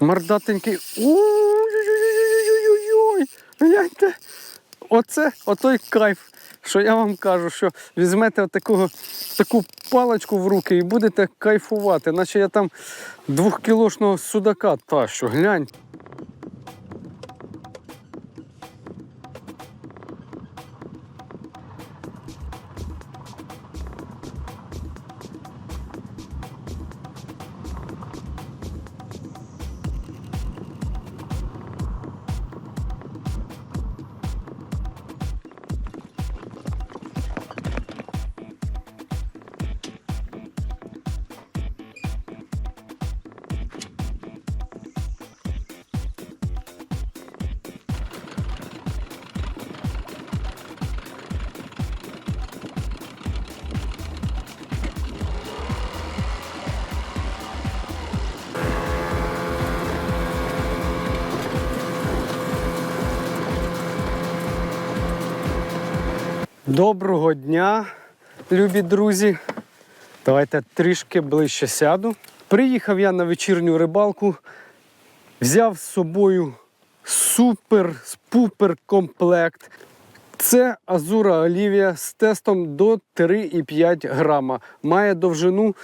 Мордатенький. Ой-ой-ой-ой-ой-ой. Гляньте. Оце отой кайф, що я вам кажу, що візьмете отакого, таку паличку в руки і будете кайфувати, наче я там двохкілошного судака тащу. Глянь. Доброго дня, любі друзі. Давайте трішки ближче сяду. Приїхав я на вечірню рибалку, взяв з собою супер-спупер комплект. Це Азура Олівія з тестом до 3,5 грама. Має довжину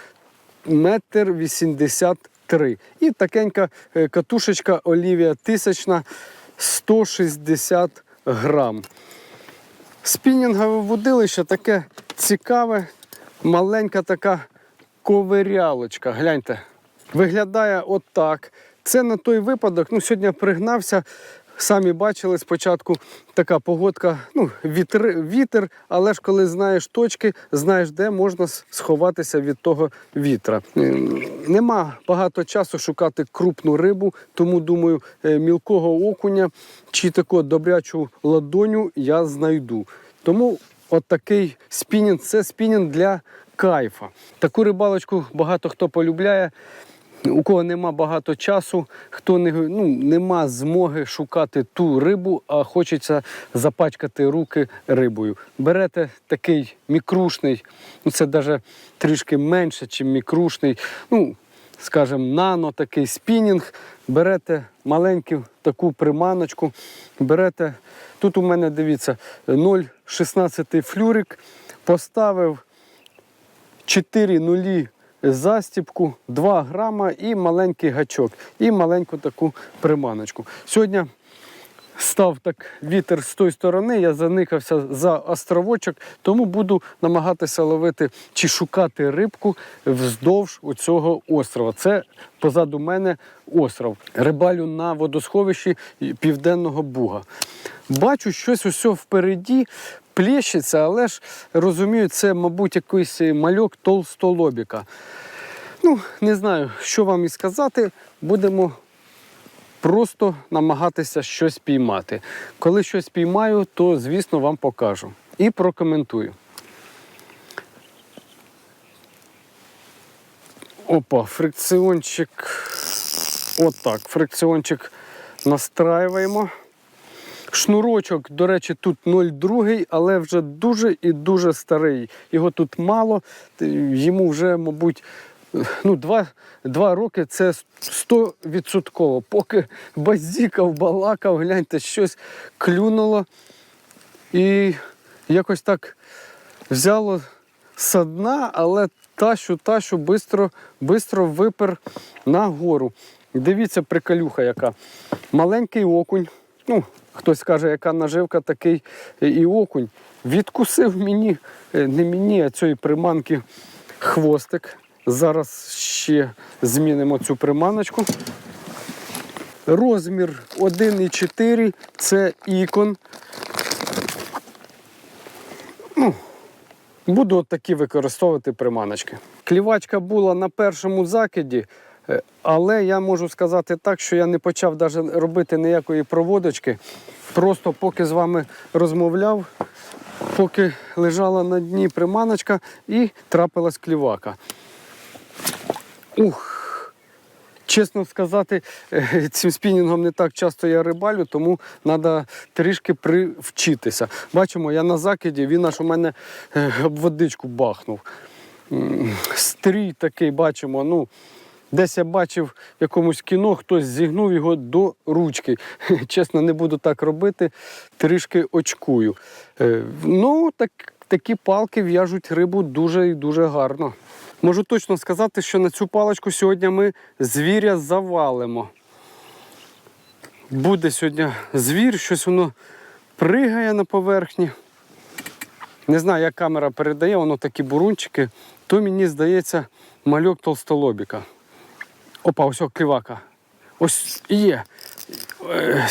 1,83 м. І такенька е, катушечка Олівія тисячна 160 грам. Спінінгове вудилище таке цікаве, маленька така ковирялочка. Гляньте, виглядає отак. Це на той випадок. Ну, сьогодні пригнався. Самі бачили спочатку така погодка, ну, вітер, вітер, але ж коли знаєш точки, знаєш, де можна сховатися від того вітра. Ем, Нема багато часу шукати крупну рибу, тому думаю, е, мілкого окуня чи таку добрячу ладоню я знайду. Тому от такий спінінг це спінінг для кайфа. Таку рибалочку багато хто полюбляє. У кого нема багато часу, хто не ну, нема змоги шукати ту рибу, а хочеться запачкати руки рибою. Берете такий мікрушний, ну це навіть трішки менше, ніж мікрушний. Ну, скажімо, нано такий спінінг. Берете маленьку таку приманочку, берете. Тут у мене дивіться 0,16 флюрик, поставив 4 нулі застіпку, 2 грама і маленький гачок, і маленьку таку приманочку. Сьогодні став так вітер з тої сторони, я заникався за островочок, тому буду намагатися ловити чи шукати рибку вздовж цього острова. Це позаду мене остров. Рибалю на водосховищі Південного Буга. Бачу щось усе впереді. Плещеться, але ж розумію, це, мабуть, якийсь мальок толстолобіка. Ну, не знаю, що вам і сказати. Будемо просто намагатися щось піймати. Коли щось піймаю, то, звісно, вам покажу і прокоментую. Опа, фрикціончик. Отак. Фрикціончик настраюємо. Шнурочок, до речі, тут 0,2, але вже дуже і дуже старий. Його тут мало, йому вже, мабуть, ну, два, два роки це 100%. Поки базікав, балакав, гляньте, щось клюнуло. І якось так взяло со дна, але тащу, тащу, бистро, бистро випер нагору. Дивіться, приколюха яка. Маленький окунь. Ну, хтось каже, яка наживка, такий і окунь. Відкусив мені, е, не мені, а цієї приманки хвостик. Зараз ще змінимо цю приманочку. Розмір 1,4 це ікон. Ну, Буду от такі використовувати приманочки. Клівачка була на першому закиді, але я можу сказати так, що я не почав навіть робити ніякої проводочки. Просто поки з вами розмовляв, поки лежала на дні приманочка і трапилась клівака. Ух! Чесно сказати, е, цим спінінгом не так часто я рибалю, тому треба трішки привчитися. Бачимо, я на закиді, він аж у мене е, об водичку бахнув. Стрій такий бачимо, ну, Десь я бачив в якомусь кіно, хтось зігнув його до ручки. Чесно, не буду так робити, трішки очкую. Е, Ну, так, такі палки в'яжуть рибу дуже і дуже гарно. Можу точно сказати, що на цю паличку сьогодні ми звіря завалимо. Буде сьогодні звір, щось воно пригає на поверхні. Не знаю, як камера передає, воно такі бурунчики, то мені здається мальок толстолобіка. Опа, ось кивака. Ось є. Е,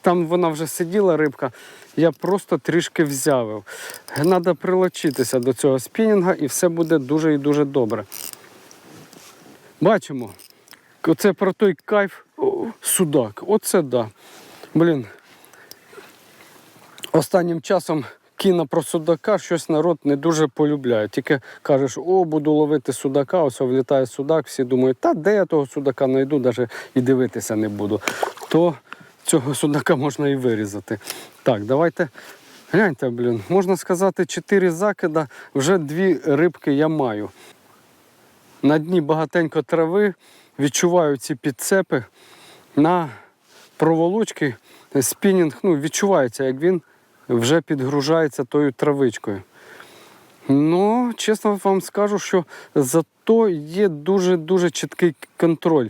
Там вона вже сиділа рибка. Я просто трішки взявив. Треба прилочитися до цього спінінга і все буде дуже і дуже добре. Бачимо. Оце про той кайф. О, судак. Оце да. Блін. Останнім часом кіно про судака щось народ не дуже полюбляє. Тільки кажеш, о, буду ловити судака, ось влітає судак, всі думають, та де я того судака знайду, навіть і дивитися не буду. То цього судака можна і вирізати. Так, давайте. Гляньте, блін, можна сказати, чотири закида, вже дві рибки я маю. На дні багатенько трави, відчуваю ці підцепи. На проволочки спінінг ну, відчувається, як він вже підгружається тою травичкою. Ну, чесно вам скажу, що зато є дуже-дуже чіткий контроль.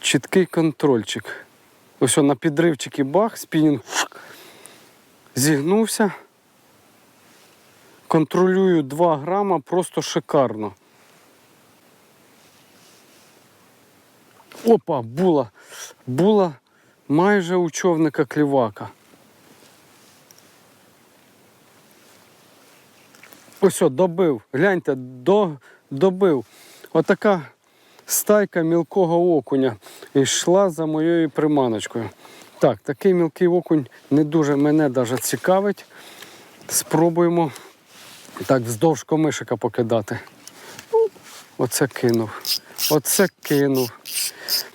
Чіткий контрольчик. Ось на підривчики бах, спінінг зігнувся. Контролюю 2 грама просто шикарно. Опа, була. Була майже у човника клівака. Ось, добив. Гляньте, до, добив. Отака стайка мілкого окуня йшла за моєю приманочкою. Так, такий мілкий окунь не дуже мене даже цікавить. Спробуємо так вздовж комишика покидати. Оце кинув. Оце кинув.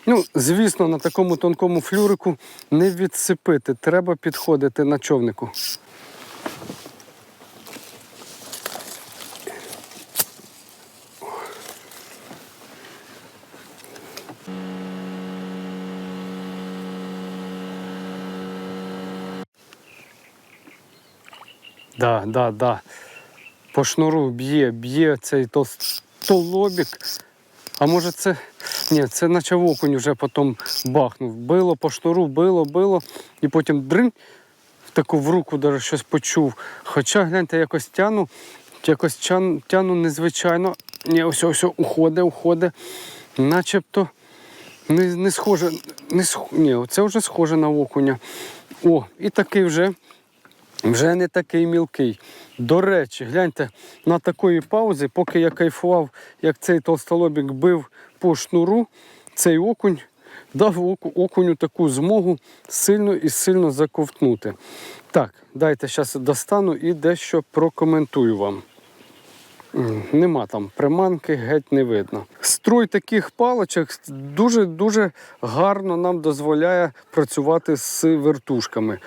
Ну, звісно, на такому тонкому флюрику не відсипити. Треба підходити на човнику. Да, да, да. По шнуру б'є, б'є цей толстолобік. А може це. Ні, це наче окунь вже потім бахнув. Било по шнуру, било, било, і потім дринь, в таку в руку даже щось почув. Хоча, гляньте, якось тяну, якось тяну, незвичайно. Ні, ось ось уходить, уходить. Начебто не, не схоже. Не. Ні, це вже схоже на окуня. О, і такий вже вже не такий мілкий. До речі, гляньте, на такої паузи, поки я кайфував, як цей толстолобік бив по шнуру, цей окунь дав оку- окуню таку змогу сильно і сильно заковтнути. Так, дайте зараз достану і дещо прокоментую вам. Нема там приманки, геть не видно. Строй таких паличок дуже-дуже гарно нам дозволяє працювати з вертушками.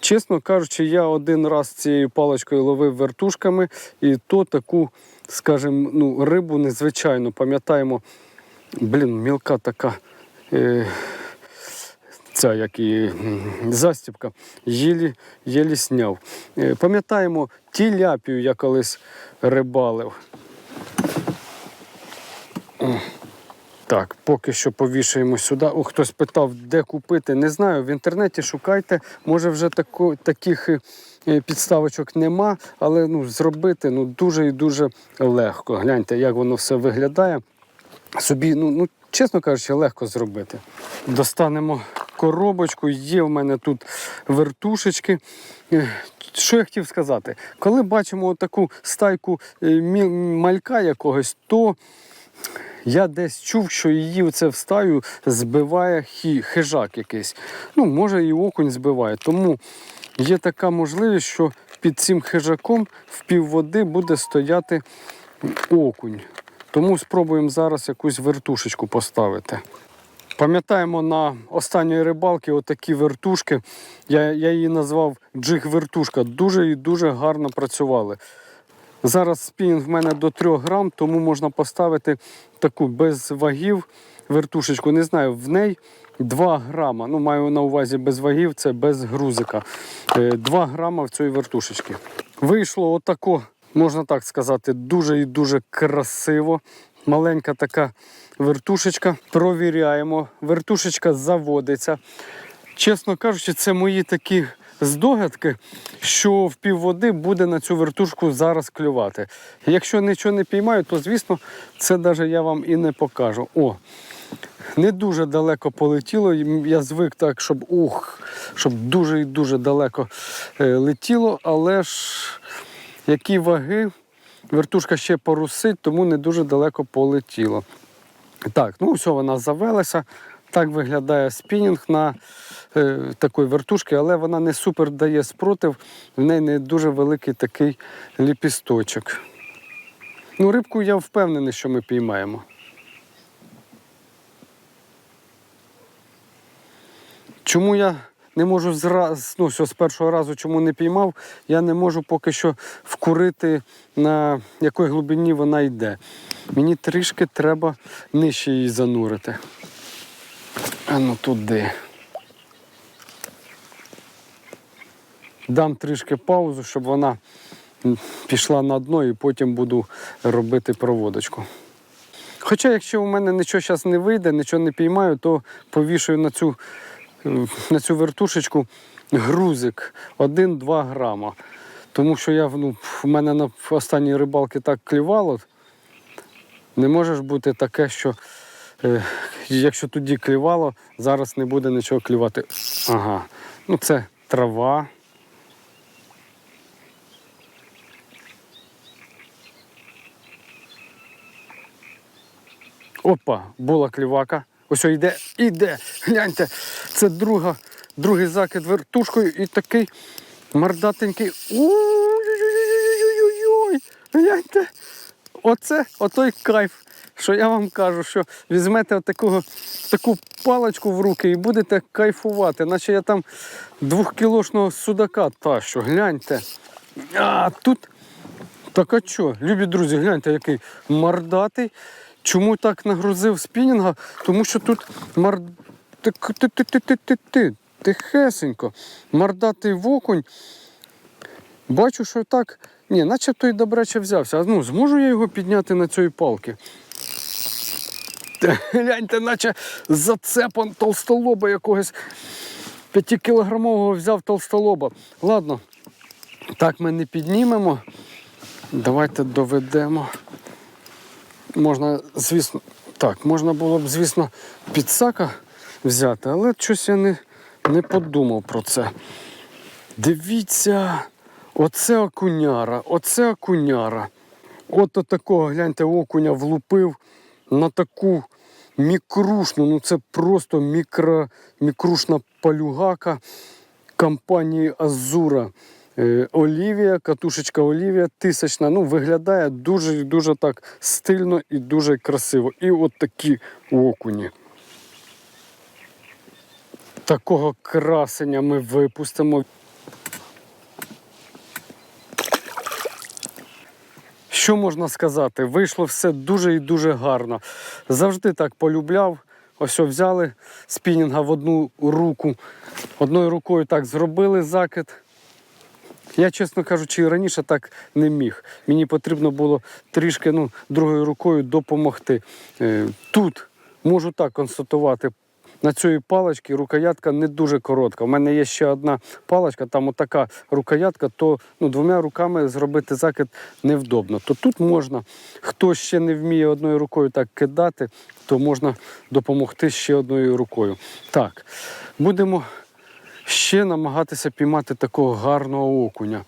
Чесно кажучи, я один раз цією паличкою ловив вертушками, і то таку, скажімо, ну, рибу незвичайно пам'ятаємо. Блін, мілка така. Е- Ця як і застібка, єлі, єлі сняв. Е, Пам'ятаємо тіляпію я колись рибалив. Так, поки що повішаємо сюди. О, хтось питав, де купити. Не знаю. В інтернеті шукайте. Може, вже тако, таких е, підставочок нема, але ну, зробити ну, дуже і дуже легко. Гляньте, як воно все виглядає. Собі, ну, ну, чесно кажучи, легко зробити. Достанемо коробочку, є в мене тут вертушечки. Е, Що я хотів сказати? Коли бачимо таку стайку е, малька якогось, то я десь чув, що її в стаю збиває хі, хижак якийсь. Ну, може, і окунь збиває. Тому є така можливість, що під цим хижаком в півводи буде стояти окунь. Тому спробуємо зараз якусь вертушечку поставити. Пам'ятаємо на останньої рибалки отакі вертушки. Я, я її назвав джиг-вертушка. Дуже і дуже гарно працювали. Зараз спінінг в мене до 3 грам, тому можна поставити таку без вагів вертушечку. Не знаю, в неї 2 грама. Ну, маю на увазі без вагів, це без грузика. Е, 2 грама в цій вертушечці. Вийшло отако, можна так сказати, дуже і дуже красиво. Маленька така вертушечка. Провіряємо. Вертушечка заводиться. Чесно кажучи, це мої такі здогадки, що в півводи буде на цю вертушку зараз клювати. Якщо нічого не піймаю, то звісно, це навіть я вам і не покажу. О, не дуже далеко полетіло. Я звик так, щоб ух, щоб дуже і дуже далеко е, летіло, але ж які ваги, вертушка ще порусить, тому не дуже далеко полетіло. Так, ну все, вона завелася. Так виглядає спінінг на такої вертушки, але вона не супер дає спротив, в неї не дуже великий такий ліпісточок. Ну, рибку я впевнений, що ми піймаємо. Чому я не можу зраз, ну, все, з першого разу чому не піймав, я не можу поки що вкурити, на якій глибині вона йде. Мені трішки треба нижче її занурити. А ну туди. Дам трішки паузу, щоб вона пішла на дно і потім буду робити проводочку. Хоча, якщо у мене нічого зараз не вийде, нічого не піймаю, то повішую на цю, на цю вертушечку грузик 1-2 грама. Тому що я, ну, в мене на останній рибалки так клювало. Не може ж бути таке, що е, якщо тоді клювало, зараз не буде нічого клювати. Ага. Ну це трава. Опа, була клівака. Ось йде, іде. Гляньте, це друга, другий закид вертушкою і такий мордатенький. Ой-ой-ой-ой-ой-ой. Гляньте. Оце отой кайф, що я вам кажу, що візьмете отакого, таку паличку в руки і будете кайфувати, наче я там двохкілошного судака тащу. Гляньте. А тут так а що, любі друзі, гляньте, який мордатий. Чому так нагрузив спінінга? Тому що тут мар... Ти, ти, ти, ти, ти, ти, тихесенько. Мордатий вокунь. Бачу, що так. Ні, начебто і добряче взявся. А ну, зможу я його підняти на цій палки? Гляньте, наче зацепом толстолоба якогось п'ятикілограмового взяв толстолоба. Ладно, так ми не піднімемо. Давайте доведемо. Можна, звісно, так, можна було б, звісно, підсака взяти, але щось я не, не подумав про це. Дивіться, оце окуняра, оце окуняра. От такого, гляньте, окуня влупив на таку мікрушну, ну це просто мікро, мікрушна палюгака компанії Азура. Е, Олівія, катушечка Олівія тисячна. Ну, виглядає дуже дуже так стильно і дуже красиво. І от такі окуні. Такого красення ми випустимо. Що можна сказати? Вийшло все дуже і дуже гарно. Завжди так полюбляв. Ось взяли спінінга в одну руку. Одною рукою так зробили закид. Я, чесно кажучи, раніше так не міг. Мені потрібно було трішки ну, другою рукою допомогти. Е, Тут можу так констатувати. На цій паличці рукоятка не дуже коротка. У мене є ще одна паличка, там отака рукоятка, то ну, двома руками зробити закид невдобно. То тут можна, хто ще не вміє одною рукою так кидати, то можна допомогти ще одною рукою. Так, будемо ще намагатися піймати такого гарного окуня.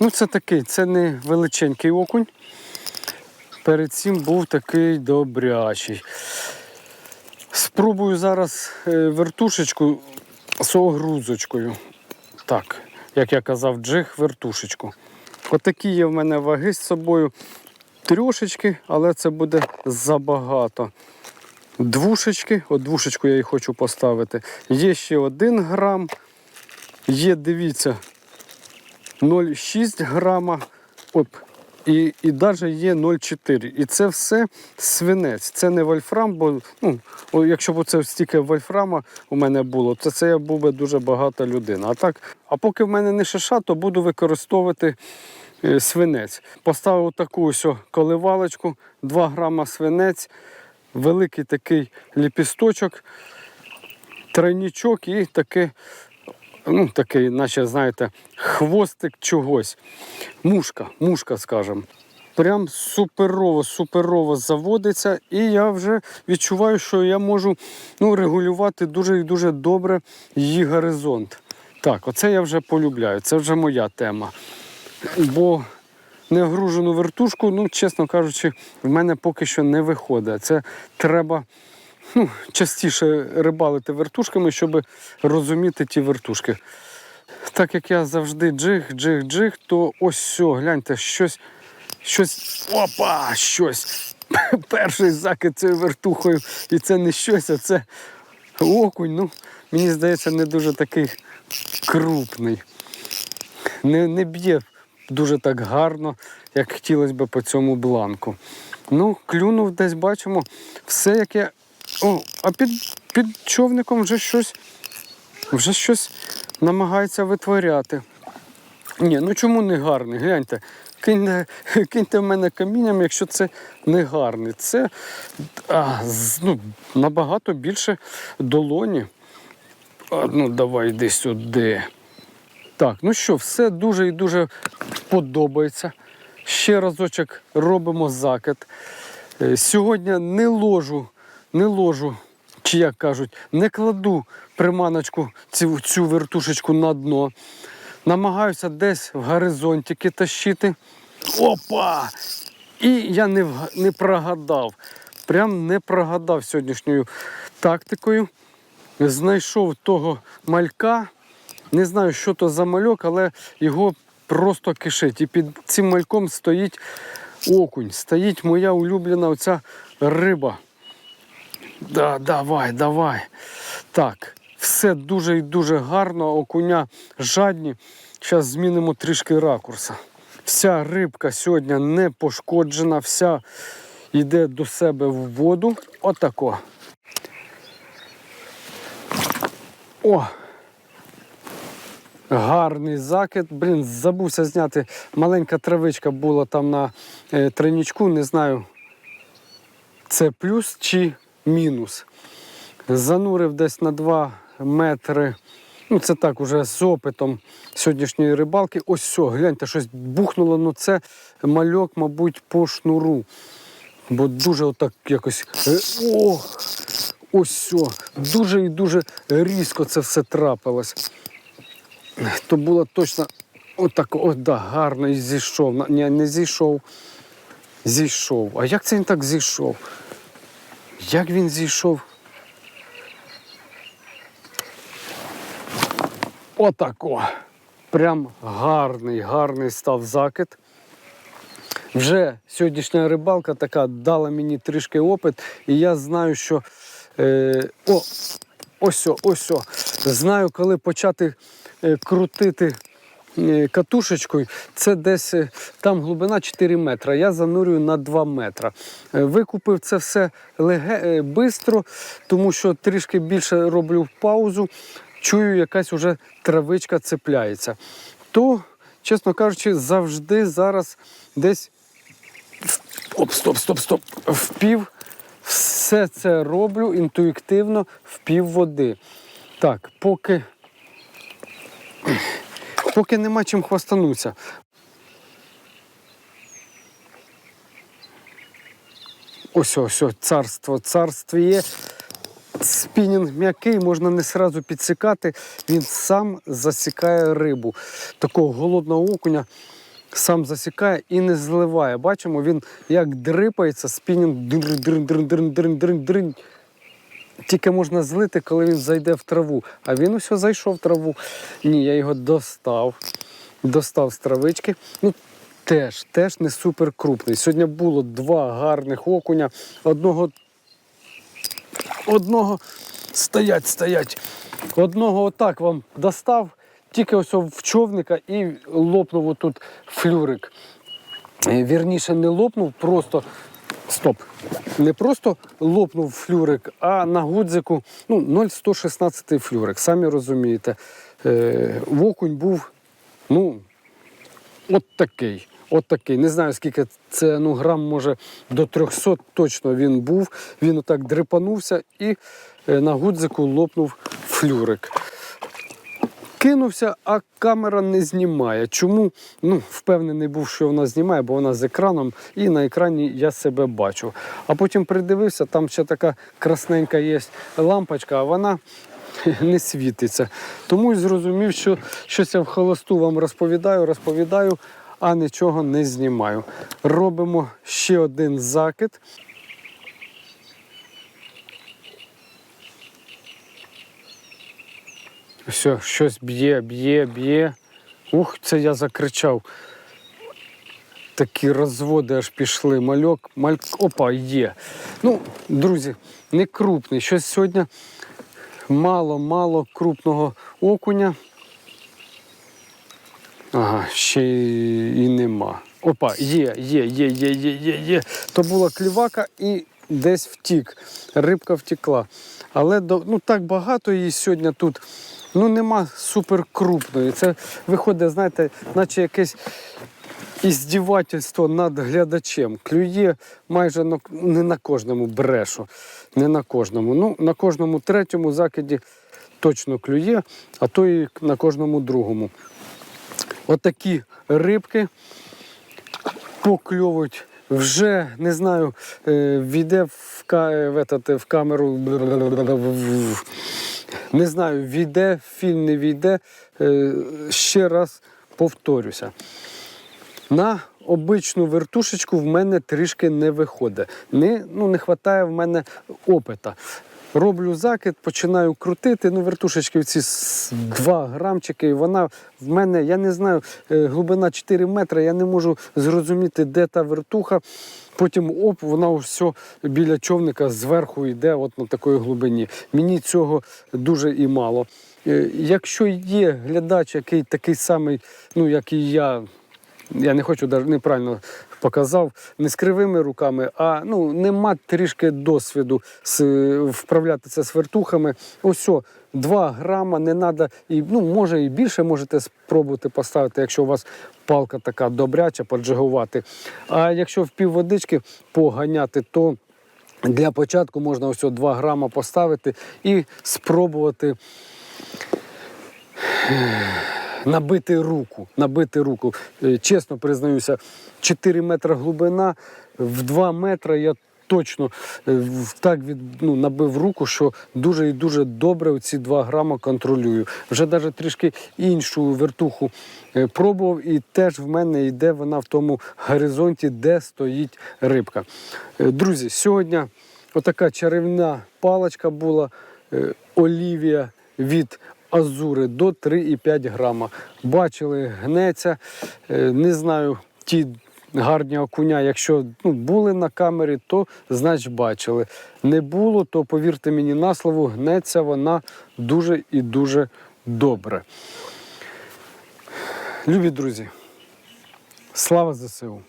Ну, це такий, це не величенький окунь. Перед цим був такий добрячий. Спробую зараз е, вертушечку з огрузочкою. Так, як я казав, джиг вертушечку. Отакі є в мене ваги з собою. Трьошечки, але це буде забагато. Двушечки, от двушечку я і хочу поставити. Є ще один грам. Є, дивіться, 0,6 грама. Оп, І, і навіть є 0,4. І це все свинець. Це не вольфрам, бо ну, якщо б це стільки вольфрама у мене було, то це я був би дуже багата людина. А так, а поки в мене не шиша, то буду використовувати е, свинець. Поставив таку ось коливалочку, 2 грама свинець, великий такий ліпісточок, тройнічок і таке, ну, такий, наче, знаєте, хвостик чогось. Мушка, мушка, скажімо. Прям суперово, суперово заводиться, і я вже відчуваю, що я можу ну, регулювати дуже і дуже добре її горизонт. Так, оце я вже полюбляю, це вже моя тема. Бо негружену вертушку, ну, чесно кажучи, в мене поки що не виходить. Це треба ну, частіше рибалити вертушками, щоб розуміти ті вертушки. Так як я завжди джиг, джиг, джиг, то ось все, гляньте, щось, щось, опа, щось. Перший закид цією вертухою. І це не щось, а це окунь. Ну, мені здається, не дуже такий крупний. Не, не б'є дуже так гарно, як хотілося б по цьому бланку. Ну, клюнув десь бачимо, все яке. О, а під, під човником вже щось, вже щось намагається витворяти. Ні, ну чому не гарний? Гляньте, киньте, киньте в мене камінням, якщо це не гарний. Це а, ну, набагато більше долоні. А, ну, давай йди сюди. Так, ну що, все дуже і дуже подобається. Ще разочок робимо закид. Е, Сьогодні не ложу, не ложу, чи як кажуть, не кладу приманочку цю, цю вертушечку на дно. Намагаюся десь в горизонтики тащити. Опа! І я не, не прогадав. Прям не прогадав сьогоднішньою тактикою. Знайшов того малька. Не знаю, що то за мальок, але його просто кишить. І під цим мальком стоїть окунь. Стоїть моя улюблена оця риба. Да, давай, давай. Так, все дуже і дуже гарно. Окуня жадні. Зараз змінимо трішки ракурса. Вся рибка сьогодні не пошкоджена, вся йде до себе в воду. Отако. О! Гарний закид. Блін, забувся зняти. Маленька травичка була там на е, тройнічку, не знаю, це плюс чи мінус. Занурив десь на 2 метри. Ну, це так, уже з опитом сьогоднішньої рибалки. Ось все, гляньте, щось бухнуло. Ну це мальок, мабуть, по шнуру. Бо дуже отак якось. е, О! Ось все. Дуже і дуже різко це все трапилось. То було точно отак, о, да, гарно і зійшов. Ні, не зійшов. Зійшов. А як це він так зійшов? Як він зійшов? Отако. Прям гарний, гарний став закид. Вже сьогоднішня рибалка така дала мені трішки опит, і я знаю, що е, о, ось, ось. о. Знаю, коли почати е, крутити катушечкою, це десь е, там глибина 4 метри. Я занурюю на 2 метри. Е, Викупив це все леге, е, бистро, тому що трішки більше роблю паузу. Чую, якась уже травичка цепляється. То, чесно кажучи, завжди зараз десь Оп, стоп, стоп, стоп. Впів. Все це роблю інтуїтивно в пів води. Так, поки. Поки нема чим хвастанутися. Ось, ось, ось, царство, царство є. Спінінг м'який, можна не сразу підсікати, він сам засікає рибу. Такого голодного окуня сам засікає і не зливає. Бачимо, він як дрипається, спінінг дрин, дрин, дрин, дрин, дрин, дрин, дрин. Тільки можна злити, коли він зайде в траву. А він усе зайшов в траву. Ні, я його достав. Достав з травички. Ну, теж, теж не супер крупний. Сьогодні було два гарних окуня. Одного одного стоять, стоять. Одного отак вам достав, тільки ось в човника і лопнув отут флюрик. е, вірніше не лопнув, просто стоп. Не просто лопнув флюрик, а на гудзику ну, 0,116 флюрик. Самі розумієте, е, окунь був ну, от такий. От такий. Не знаю, скільки це ну, грам, може до 300 точно він був. Він отак дрипанувся і е, на гудзику лопнув флюрик. Кинувся, а камера не знімає. Чому? Ну, впевнений був, що вона знімає, бо вона з екраном, і на екрані я себе бачу. А потім придивився, там ще така красненька є лампочка, а вона не світиться. Тому й зрозумів, що щось я в холосту вам розповідаю, розповідаю, а нічого не знімаю. Робимо ще один закид. Все, щось б'є, б'є, б'є. Ух, це я закричав. Такі розводи аж пішли. Мальок, мальк. Опа, є. Ну, друзі, не крупний. Щось сьогодні мало-мало крупного окуня. Ага, ще і нема. Опа, є, є, є, є, є, є, є. То була клівака і десь втік. Рибка втекла. Але ну, так багато її сьогодні тут. Ну, нема суперкрупної. Це виходить, знаєте, наче якесь іздівательство над глядачем. Клює майже на, не на кожному брешу. Не на кожному. Ну, на кожному третьому закиді точно клює, а то і на кожному другому. Отакі рибки покльовують. Вже не знаю, е, війде в, ка- в, в камеру. Не знаю, війде, фільм не війде. Е, Ще раз повторюся. На обичну вертушечку в мене трішки не виходить. Не, ну, не вистачає в мене опита. Роблю закид, починаю крутити. Ну, вертушечки ці 2 грамчики, і вона в мене, я не знаю, е, глибина 4 метри, я не можу зрозуміти, де та вертуха. Потім оп, вона все біля човника зверху йде, от на такої глибині. Мені цього дуже і мало. Е, Якщо є глядач, який такий самий, ну як і я, я не хочу неправильно показав, не з кривими руками, а ну нема трішки досвіду з, вправлятися з вертухами. Ось о, 2 грама, не треба, і ну може і більше можете спробувати поставити, якщо у вас палка така добряча, поджигувати. А якщо в півводички поганяти, то для початку можна ось 2 грама поставити і спробувати набити руку. Набити руку. Е, Чесно признаюся, 4 метри глибина, в 2 метри я точно е, так від, ну, набив руку, що дуже і дуже добре ці 2 грама контролюю. Вже навіть трішки іншу вертуху е, пробував, і теж в мене йде вона в тому горизонті, де стоїть рибка. Друзі, сьогодні отака чарівна паличка була. Олівія від Азури до 3,5 грама. Бачили, гнеться. Е, Не знаю, ті гарні окуня, якщо ну, були на камері, то значить бачили. Не було, то повірте мені на слово, гнеться вона дуже і дуже добре. Любі друзі, слава ЗСУ!